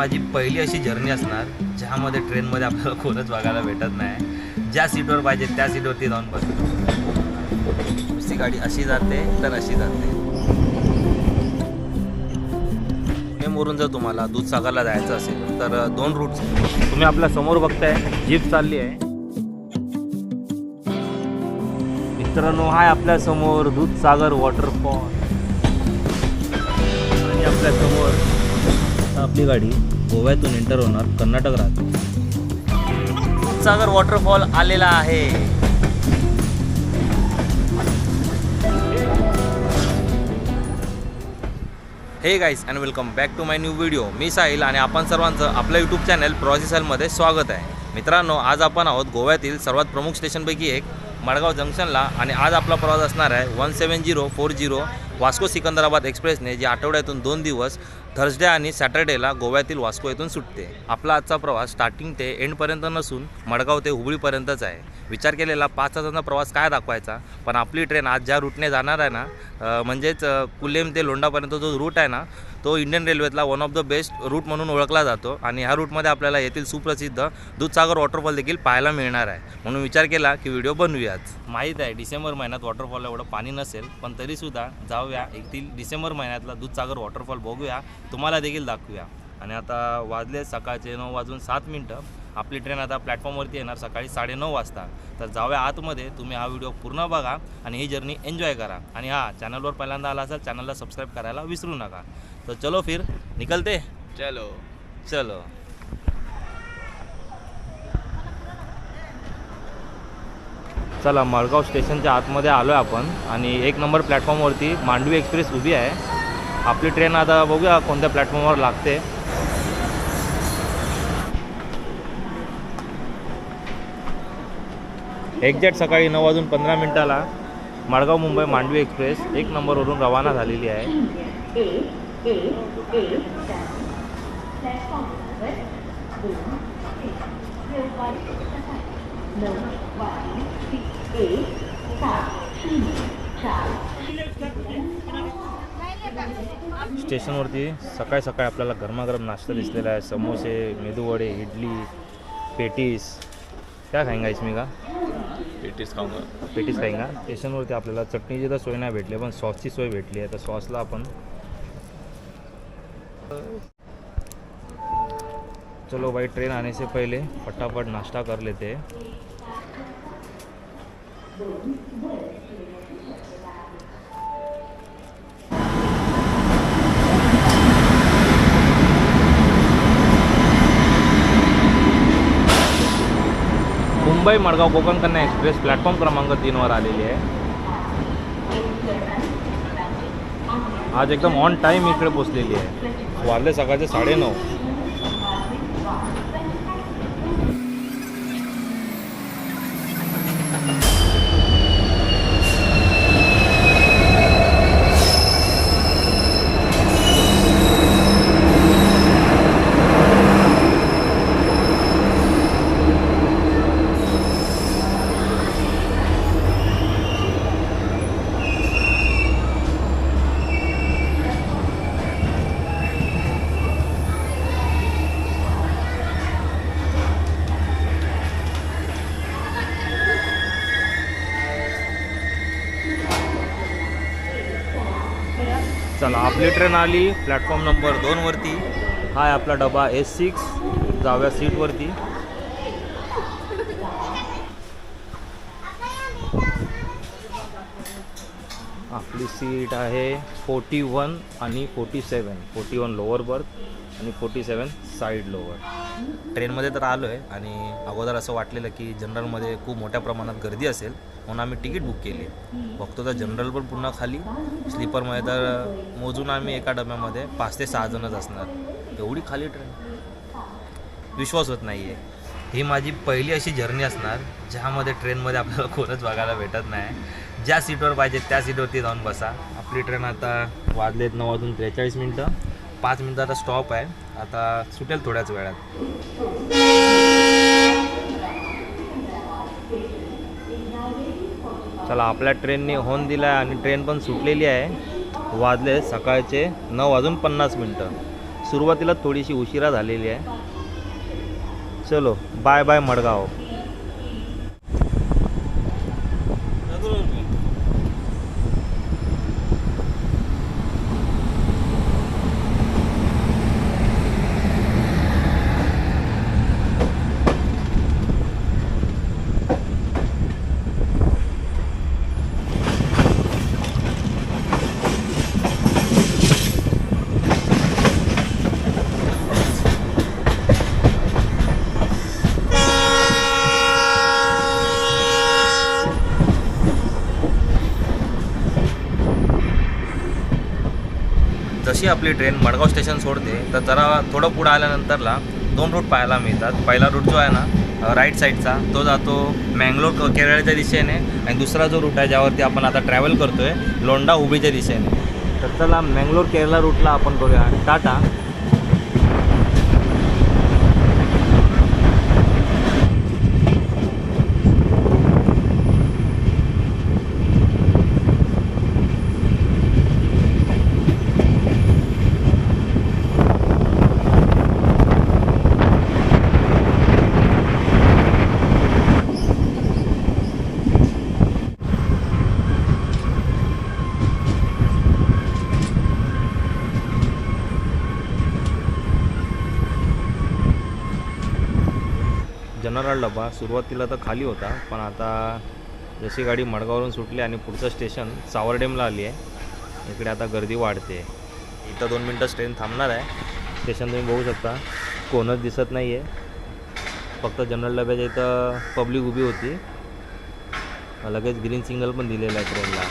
माझी पहिली अशी जर्नी असणार ज्यामध्ये ट्रेनमध्ये आपल्याला कोणच बघायला भेटत नाही. ज्या सीटवर पाहिजे त्या सीटवरती जाऊन बसतो. नुसती गाडी अशी जाते तर अशी जाते. पुणेमधून जर तुम्हाला दूधसागरला जायचं असेल तर दोन रूट तुम्ही आपल्यासमोर बघताय जीप चालली आहे. मित्रांनो हाय आपल्यासमोर दूधसागर वॉटरफॉल आणि आपल्यासमोर आपली गाडी. गोव्यातून एंटर होणार कर्नाटक राहते सागर वॉटरफॉल आलेला आहे. Hey guys and welcome back to my new video मी साहिल आणि आपण सर्वांचं आपलं यूट्यूब चॅनल प्रॉसिसलमध्ये स्वागत आहे. मित्रांनो आज आपण आहोत गोव्यातील सर्वात प्रमुख स्टेशनपैकी एक मडगाव जंक्शनला आणि आज आपला प्रवास असणार आहे one seven zero four zero Vasco Secunderabad एक्सप्रेसने जी आठवड्यातून दोन दिवस थर्सडे आणि सॅटर्डेला गोव्यातील वास्को येथून सुटते. आपला आजचा प्रवास स्टार्टिंग ते एंडपर्यंत नसून मडगाव ते हुबळीपर्यंतच आहे. विचार केलेला पाच तासांचा प्रवास काय दाखवायचा? पण आपली ट्रेन आज ज्या रूटने जाणार आहे ना म्हणजेच कुलेम ते लोंढापर्यंत जो रूट आहे ना तो Indian रेल्वेतला one of the best route म्हणून ओळखला जातो आणि ह्या रूटमध्ये आपल्याला येथील सुप्रसिद्ध दूधसागर वॉटरफॉल देखील पाहायला मिळणार आहे. म्हणून विचार केला की व्हिडिओ बनवूयाच माहीत आहे डिसेंबर महिन्यात वॉटरफॉलला एवढं पाणी नसेल पण तरीसुद्धा जाऊया येथील डिसेंबर महिन्यातला दूधसागर वॉटरफॉल बघूया तुम्हाला देखील दाखवूया. आणि आता वाजले सकाळचे नऊ वाजून सात मिनटं. आपली ट्रेन आता प्लॅटफॉर्मवरती येणार सकाळी साडेनऊ वाजता. तर जाऊया आतमध्ये तुम्ही हा व्हिडिओ पूर्ण बघा आणि ही जर्नी एन्जॉय करा. आणि हा चॅनलवर पहिल्यांदा आला असाल चॅनलला सबस्क्राईब करायला विसरू नका. तर चलो फिर निकलते? चलो. चलो. चला मडगाव स्टेशनच्या आतमध्ये आलो आहे आपण. आणि एक नंबर प्लॅटफॉर्मवरती मांडवी एक्सप्रेस उभी आहे. आपली ट्रेन आता बघूया कोणत्या प्लॅटफॉर्मवर लागते. एक्झॅक्ट सकाळी नऊ वाजून पंधरा मिनिटाला मडगाव मुंबई मांडवी एक्सप्रेस एक नंबरवरून रवाना झालेली आहे. स्टेशनवरती सकाळी सकाळी आपल्याला गरमागरम नाश्ता दिसलेला आहे. समोसे मेदूवडे इडली पेटीस क्या खाएंगा इसमें का? पेटीस खाऊंगा पेटीस खाएंगा स्टेशनवरती आपल्याला चटणीची तर सोय नाही भेटली पण सॉसची सोय भेटली आहे. तर सॉसला आपण चलो भाई ट्रेन आने से पहले फटाफट नाश्ता कर लेते. हैं मुंबई मडगाव कोकण कन्या एक्सप्रेस प्लॅटफॉर्म क्रमांक तीनवर आलेली आहे. आज एकदम ऑन टाईम इकडे पोचलेली आहे. वाजले सकाळचे साडेनऊ. चला आपली ट्रेन आली. प्लॅटफॉर्म नंबर दोनवरती हा आहे आपला डबा एस सिक्स जाव्या सीटवरती आपली सीट आहे फोर्टी वन आणि forty seven forty one lower berth आणि फोर्टी सेवन साईड लोअर ट्रेनमध्ये तर आलो आहे आणि अगोदर असं वाटलेलं की जनरलमध्ये खूप मोठ्या प्रमाणात गर्दी असेल म्हणून आम्ही तिकीट बुक केली. बघतो तर जनरल पण पुन्हा खाली. स्लीपरमध्ये तर मोजून आम्ही एका डब्यामध्ये पाच ते सहा जणच असणार. एवढी खाली ट्रेन विश्वास होत नाही आहे ही माझी पहिली अशी जर्नी असणार ज्यामध्ये ट्रेनमध्ये आपल्याला कोणच बघायला भेटत नाही. ज्या सीटवर पाहिजे त्या सीटवरती जाऊन बसा. आपली ट्रेन आता वाजलेत नऊ वाजून त्रेचाळीस मिनटं. पाच मिनटं आता स्टॉप आहे. आता सुटेल थोड्याच वेळात. चला आपल्या ट्रेनने होन दिला आहे आणि ट्रेन पण सुटलेली आहे. वाजले सकाळचे नऊ वाजून पन्नास मिनटं. सुरुवातीला थोडीशी उशिरा झालेली आहे. चलो बाय बाय मडगाव जशी आपली ट्रेन मडगाव स्टेशन सोडते. तर जरा थोडं पुढं आल्यानंतरला दोन रूट पाहायला मिळतात. पहिला रूट जो आहे ना राईट साईडचा तो जातो मँगलोर केरळच्या दिशेने. आणि दुसरा जो रूट आहे ज्यावरती आपण आता ट्रॅव्हल करतो आहे लोंडा उभीच्या दिशेने. तर चला मँगलोर केरला रूटला आपण करूया टाटा जनरल डबा सुरुवातीला तर खाली होता पण आता जशी गाडी मडगाववरून सुटली आणि पुढचं स्टेशन सावरडेमला आली आहे इकडे आता गर्दी वाढते. इथं दोन मिनटं ट्रेन थांबणार आहे. स्टेशन तुम्ही बघू शकता. कोणच दिसत नाही आहे फक्त जनरल डब्याच्या इथं पब्लिक उभी होती. लगेच ग्रीन सिग्नल पण दिलेलं आहे ट्रेनला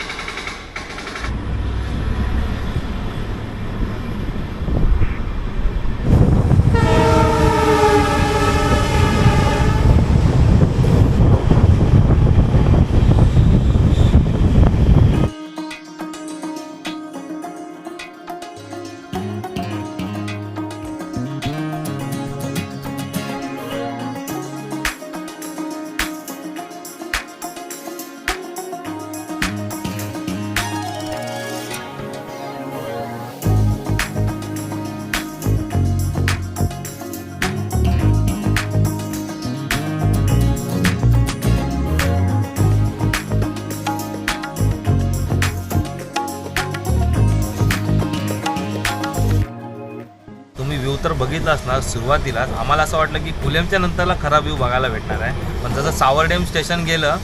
तर असणार सुरुवातीलाच आम्हाला असं वाटलं की कुलेमच्या नंतरला खरा व्ह्यू बघायला भेटणार आहे. पण जसं सावरडेम स्टेशन गेलं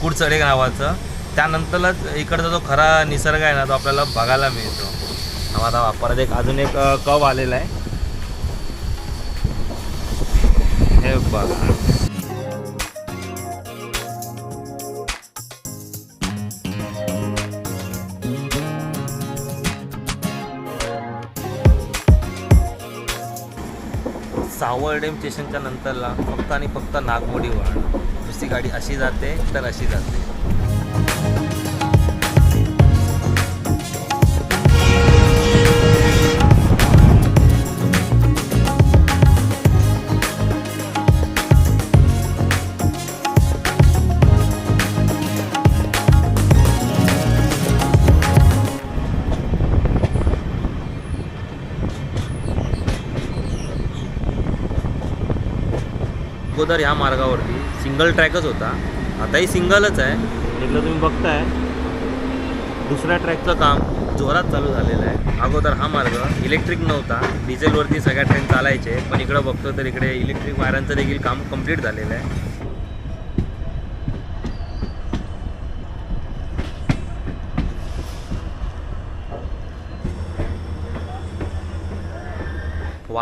कुडचडे नावाचं त्यानंतरच इकडचा जो खरा निसर्ग आहे ना तो आपल्याला बघायला मिळतो. आता परत एक अजून एक कव आलेला आहे. हे बघा. डेम स्टेशनच्या नंतरला फक्त आणि फक्त नागमोडी वळण. दुसरी गाडी अशी जाते तर अशी जाते. अगोदर ह्या मार्गावरती सिंगल ट्रॅकच होता. आताही सिंगलच आहे. इकडं तुम्ही बघताय दुसऱ्या ट्रॅकचं काम जोरात चालू झालेलं आहे. अगोदर हा मार्ग इलेक्ट्रिक नव्हता. डिझेलवरती सगळ्या ट्रेन चालायचे. पण इकडं बघतो तर इकडे इलेक्ट्रिक वायरांचं देखील काम कंप्लीट झालेलं आहे.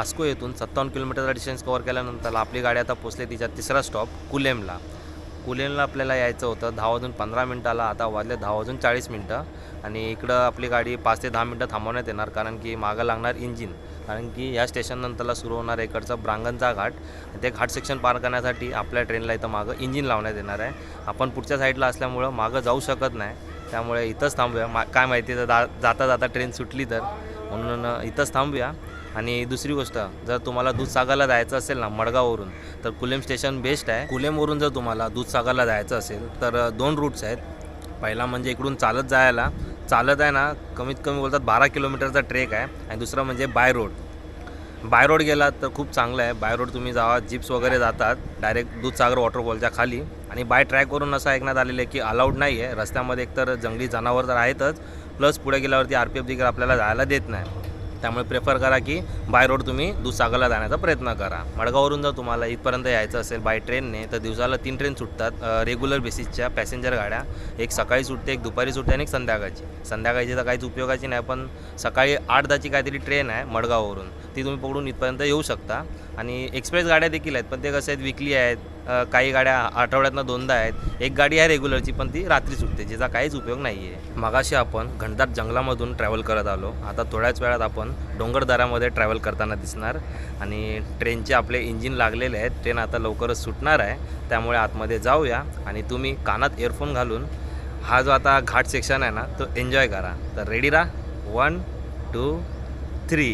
वास्को येथून सत्तावन्न किलोमीटरचा डिस्टन्स कवर केल्यानंतर आपली गाडी आता पोचली तिचा तिसरा स्टॉप कुलेमला. कुलेमला आपल्याला यायचं होतं दहा वाजून पंधरा मिनटाला आता वाजले दहा वाजून चाळीस मिनटं. आणि इकडं आपली गाडी पाच ते दहा मिनटं थांबवण्यात येणार कारण की मागं लागणार इंजिन. कारण की या स्टेशननंतरला सुरू होणार इकडचा ब्रांगणचा घाट. ते घाट सेक्शन पार करण्यासाठी आपल्या ट्रेनला इथं मागं इंजिन लावण्यात येणार आहे. आपण पुढच्या साईडला असल्यामुळं मागं जाऊ शकत नाही. त्यामुळे इथंच थांबूया. मा काय माहिती तर दा जाता जाता ट्रेन सुटली तर. म्हणून इथंच थांबूया. आणि दुसरी गोष्ट जर तुम्हाला दूधसागरला जायचं असेल ना मडगाववरून तर कुलेम स्टेशन बेस्ट आहे. कुलेमवरून जर तुम्हाला दूधसागरला जायचं असेल तर दोन रूट्स आहेत. पहिला म्हणजे इकडून चालत जायला. चालत आहे ना कमीत कमी बोलतात बारा किलोमीटरचा ट्रेक आहे. आणि दुसरा म्हणजे बाय रोड बाय रोड गेलात तर खूप चांगलं आहे. बाय रोड तुम्ही जावा जिप्स वगैरे जातात. डायरेक्ट दूधसागर वॉटरफॉलच्या खाली. आणि बाय ट्रॅकवरून असं ऐकण्यात आलेलं आहे की अलाउड नाही आहे रस्त्यामध्ये एकतर जंगली जनावर तर आहेतच. प्लस पुढे गेल्यावरती आर पी एफ देखील आपल्याला जायला देत नाही. त्यामुळे प्रेफर करा की बाय रोड तुम्ही दूधसागरला जाण्याचा प्रयत्न करा. मडगाववरून जर तुम्हाला इथपर्यंत यायचं असेल बाय ट्रेनने तर दिवसाला तीन ट्रेन सुटतात रेग्युलर बेसिसच्या पॅसेंजर गाड्या. एक सकाळी सुटते एक दुपारी सुटते आणि एक संध्याकाळची. संध्याकाळची तर काहीच उपयोगाची नाही पण सकाळी आठ दहाची काहीतरी ट्रेन आहे मडगाववरून. ती तुम्ही पकडून इथपर्यंत येऊ शकता. आणि एक्सप्रेस गाड्या देखील आहेत पण ते कसे आहेत विकली आहेत काही गाड्या आठवड्यातनं दोनदा आहेत. एक गाडी आहे रेग्युलरची पण ती रात्री सुटते जिचा काहीच उपयोग नाही आहे मगाशी आपण घनदाट जंगलामधून ट्रॅव्हल करत आलो. आता थोड्याच वेळात आपण डोंगरदारामध्ये ट्रॅव्हल करताना दिसणार. आणि ट्रेनचे आपले इंजिन लागलेले आहेत. ट्रेन आता लवकरच सुटणार आहे. त्यामुळे आतमध्ये जाऊया. आणि तुम्ही कानात इयरफोन घालून हा जो आता घाट सेक्शन आहे ना तो एन्जॉय करा. तर रेडी राहा वन टू थ्री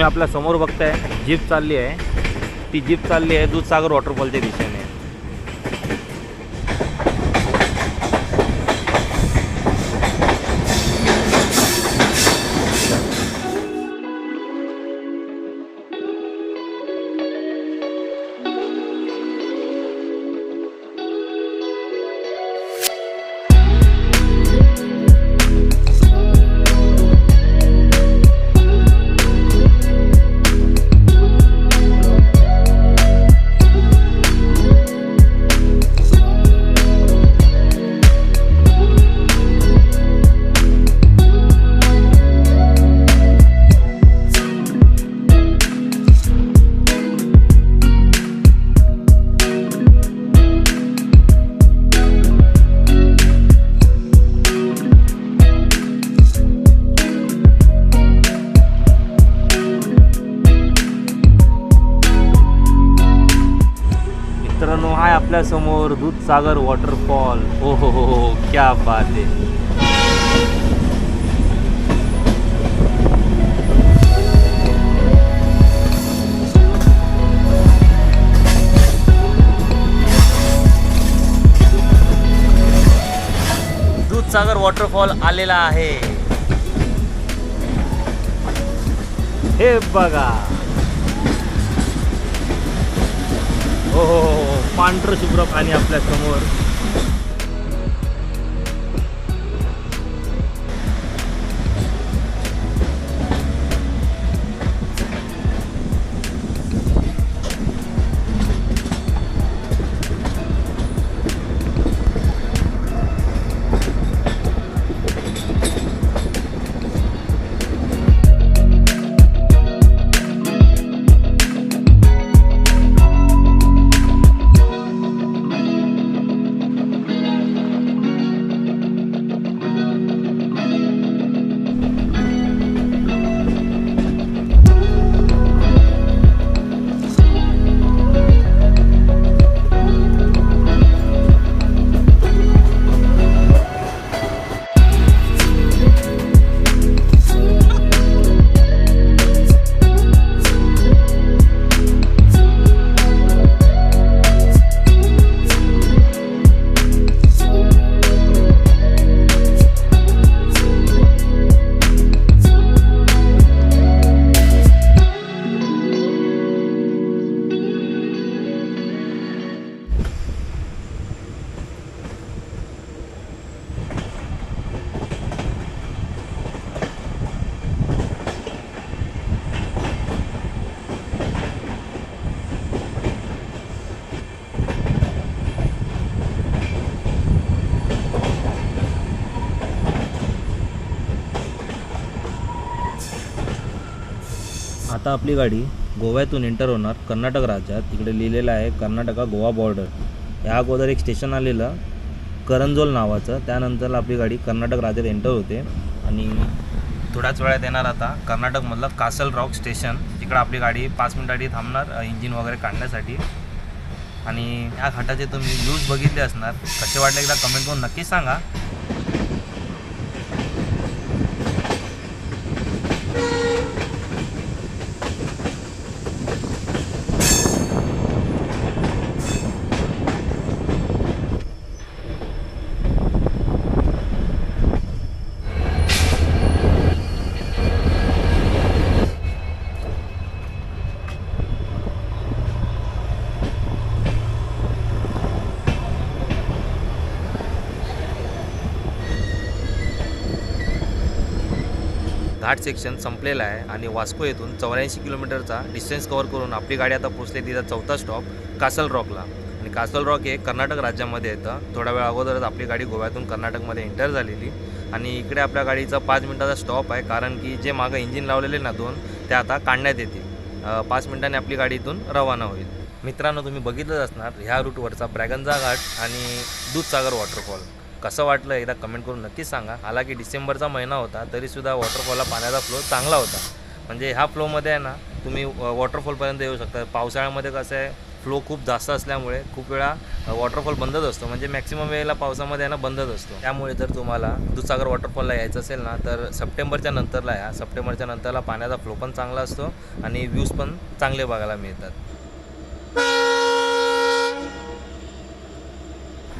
तुम्ही आपल्यासमोर बघताय जीप चालली आहे. ती जीप चालली आहे दूधसागर वॉटरफॉलच्या दिशेने. आपल्यासमोर दूधसागर वॉटरफॉल ओ हो हो हो क्या बात आहे दूधसागर वॉटरफॉल आलेला आहे। हे बघा। पांढरं शुभ्र पाणी आपल्या आता आपली गाडी गोव्यातून एंटर होणार कर्नाटक राज्यात. इकडे लिहिलेलं आहे कर्नाटका गोवा बॉर्डर या अगोदर एक स्टेशन आलेलं करंजोल नावाचं. त्यानंतर आपली गाडी कर्नाटक राज्यात एंटर होते. आणि थोड्याच वेळात येणार आता कर्नाटकमधलं कासल रॉक स्टेशन तिकडं आपली गाडी पाच मिनिटासाठी थांबणार इंजिन वगैरे काढण्यासाठी. आणि या घाटाचे तुम्ही व्ह्यूज बघितले असणार. कसे वाटले एकदा कमेंट करून नक्कीच सांगा. आठ सेक्शन संपलेला आहे आणि वास्को येथून चौऱ्याऐंशी किलोमीटरचा डिस्टन्स कव्हर करून आपली गाडी आता पोचली तिचा चौथा स्टॉप कासल रॉकला. आणि कासल रॉक हे कर्नाटक राज्यामध्ये येतं. थोड्या वेळ अगोदरच आपली गाडी गोव्यातून कर्नाटकमध्ये एंटर झालेली. आणि इकडे आपल्या गाडीचा पाच मिनिटाचा स्टॉप आहे कारण की जे मागं इंजिन लावलेले ना दोन ते आता काढण्यात येतील. पाच मिनटाने आपली गाडी इथून रवाना होईल. मित्रांनो तुम्ही बघितलंच असणार ह्या रूटवरचा ब्रॅगनजा घाट आणि दूधसागर वॉटरफॉल कसं वाटलं एकदा कमेंट करून नक्कीच सांगा. हाला की डिसेंबरचा महिना होता तरीसुद्धा वॉटरफॉलला पाण्याचा फ्लो चांगला होता. म्हणजे ह्या फ्लोमध्ये आहे ना तुम्ही वॉटरफॉलपर्यंत येऊ शकता. पावसाळ्यामध्ये कसं आहे फ्लो खूप जास्त असल्यामुळे खूप वेळा वॉटरफॉल बंदच असतो. म्हणजे मॅक्सिमम वेळेला पावसामध्ये आहे ना बंदच असतो. त्यामुळे जर तुम्हाला दुसागर वॉटरफॉलला यायचं असेल ना तर सप्टेंबरच्या नंतरला या. सप्टेंबरच्या नंतरला पाण्याचा फ्लो पण चांगला असतो आणि व्ह्यूज पण चांगले बघायला मिळतात.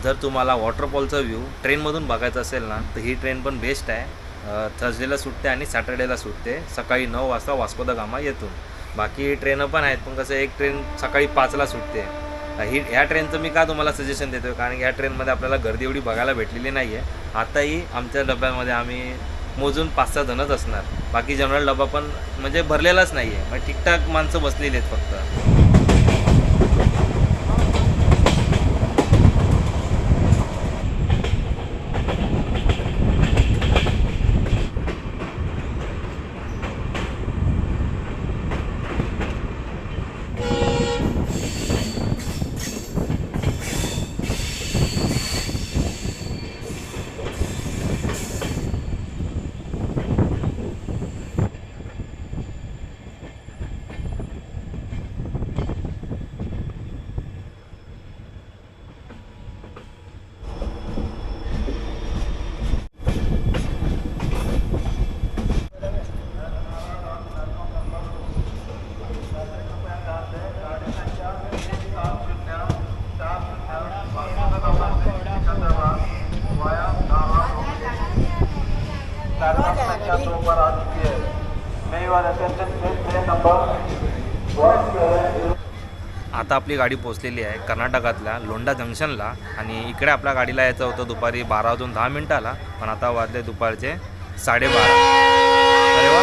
जर तुम्हाला वॉटरफॉलचा व्ह्यू ट्रेनमधून बघायचा असेल ना तर ही ट्रेन पण बेस्ट आहे. थर्सडेला सुटते आणि सॅटर्डेला सुटते. सकाळी नऊ वाजता वास्को द गामा येथून. बाकी ट्रेनं पण आहेत पण कसं एक ट्रेन सकाळी पाचला सुटते. ही ह्या ट्रेनचं मी का तुम्हाला सजेशन देतो कारण की ह्या ट्रेनमध्ये आपल्याला गर्दी एवढी बघायला भेटलेली नाही आहे आताही आमच्या डब्यामध्ये आम्ही मोजून पाच सहा जणच असणार. बाकी जनरल डबा पण म्हणजे भरलेलाच नाही आहे मग ठीकठाक माणसं बसलेली आहेत फक्त. आता आपली गाडी पोचलेली आहे कर्नाटकातल्या लोंडा जंक्शनला आणि इकडे आपल्या गाडीला यायचं होतं दुपारी बारा वाजून दहा मिनटाला पण आता वाजले दुपारचे साडेबारा. अरे वा.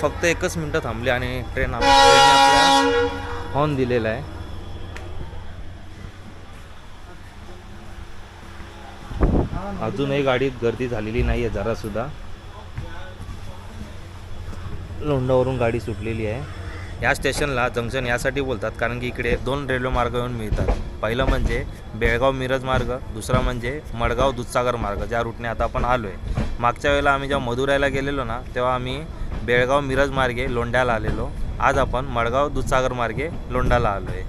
फक्त एकच मिनटं थांबली आणि ट्रेन आपल्या हॉर्न दिलेला आहे. अजूनही गाडीत गर्दी झालेली नाही आहे जरासुद्धा. लोंढावरून गाडी सुटलेली आहे. या स्टेशनला जंक्शन यासाठी बोलतात कारण की इकडे दोन रेल्वे मार्ग येऊन मिळतात. पहिलं म्हणजे बेळगाव मिरज मार्ग दुसरा म्हणजे मडगाव दूधसागर मार्ग ज्या रूटने आता आपण आलो आहे मागच्या वेळेला आम्ही जेव्हा मधुरायला गेलेलो ना तेव्हा आम्ही बेळगाव मिरज मार्गे लोंढ्याला आलेलो. आज आपण मडगाव दूधसागर मार्गे लोंढाला आलो आहे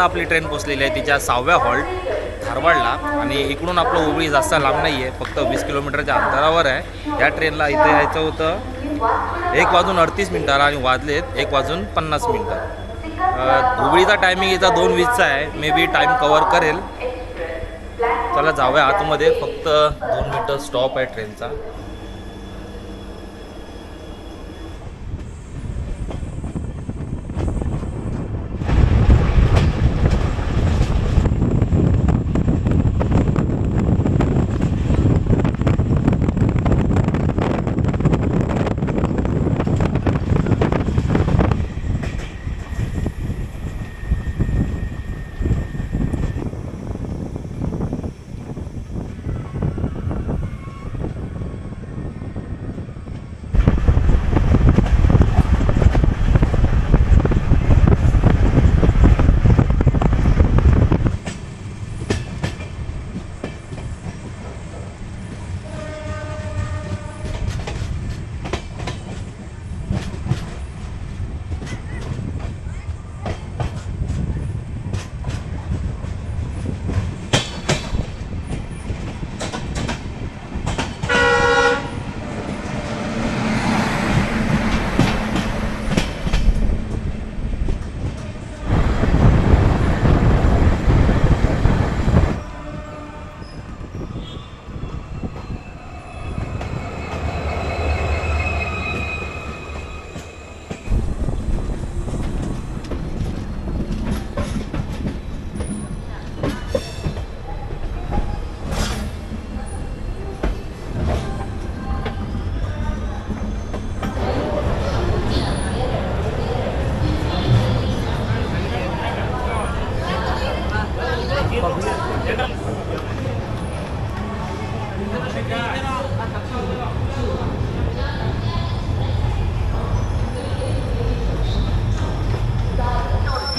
आता आपली ट्रेन पोचलेली आहे तिच्या सहाव्या हॉल्ट धारवाडला. आणि इकडून आपलं ओबळी जास्त लांब नाही आहे फक्त वीस किलोमीटरच्या अंतरावर आहे. या ट्रेनला इथे यायचं होतं एक वाजून अडतीस मिनटाला आणि वाजलेत एक वाजून पन्नास मिनटं. धुबळीचा टायमिंग याचा दोन वीसचा आहे. मे बी टाईम कवर करेल. चला जाऊया आतमध्ये. फक्त दोन मिनटं स्टॉप आहे ट्रेनचा.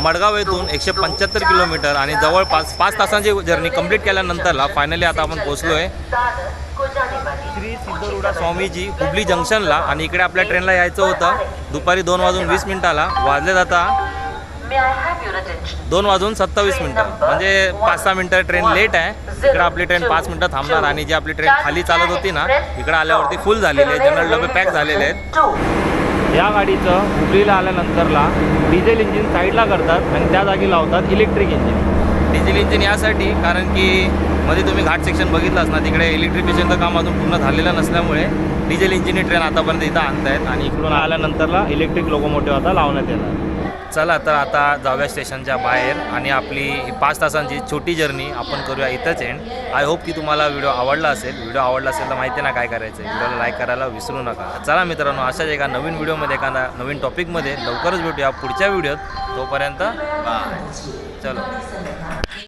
मडगाव येथून एकशे पंच्याहत्तर किलोमीटर आणि जवळपास पाच तासांची जर्नी कंप्लीट केल्यानंतरला फायनली आता आपण पोहोचलो आहे श्री सिद्धरुडा स्वामीजी हुबली जंक्शनला आणि इकडे आपल्या ट्रेनला यायचं होतं. दुपारी दोन वाजून वीस मिनिटाला. वाजले जाता दोन वाजून सत्तावीस मिनिटं. म्हणजे पाच सहा मिनटं ट्रेन लेट आहे. इकडे आपली ट्रेन पाच मिनटं थांबणार आणि जी आपली ट्रेन खाली चालत होती ना इकडे आल्यावरती फुल झालेली आहे. जनरल डबे पॅक झालेले आहेत. या गाडीचं हुबलीला आल्यानंतरला डिझेल इंजिन साईडला करतात आणि त्या जागी लावतात इलेक्ट्रिक इंजिन. डिझेल इंजिन यासाठी कारण की मध्ये तुम्ही घाट सेक्शन बघितलाच ना तिकडे इलेक्ट्रिफिकेशनचं काम अजून पूर्ण झालेलं नसल्यामुळे डिझेल इंजिन ट्रेन आतापर्यंत इथं आणतायत आणि इकडून आल्यानंतरला इलेक्ट्रिक लोकोमोटिव्ह आता लावण्यात येणार. चला तर आता जाऊया स्टेशनच्या बाहेर आणि आपली पाच तासांची छोटी जर्नी आपण करूया इथंच एंड आय होप की तुम्हाला व्हिडिओ आवडला असेल. व्हिडिओ आवडला असेल तर माहिती ना काय करायचं व्हिडिओला लाईक करायला विसरू नका. चला मित्रांनो अशाच एका नवीन व्हिडिओमध्ये एखादा नवीन टॉपिकमध्ये लवकरच भेटूया पुढच्या व्हिडिओत तोपर्यंत बाय चलो.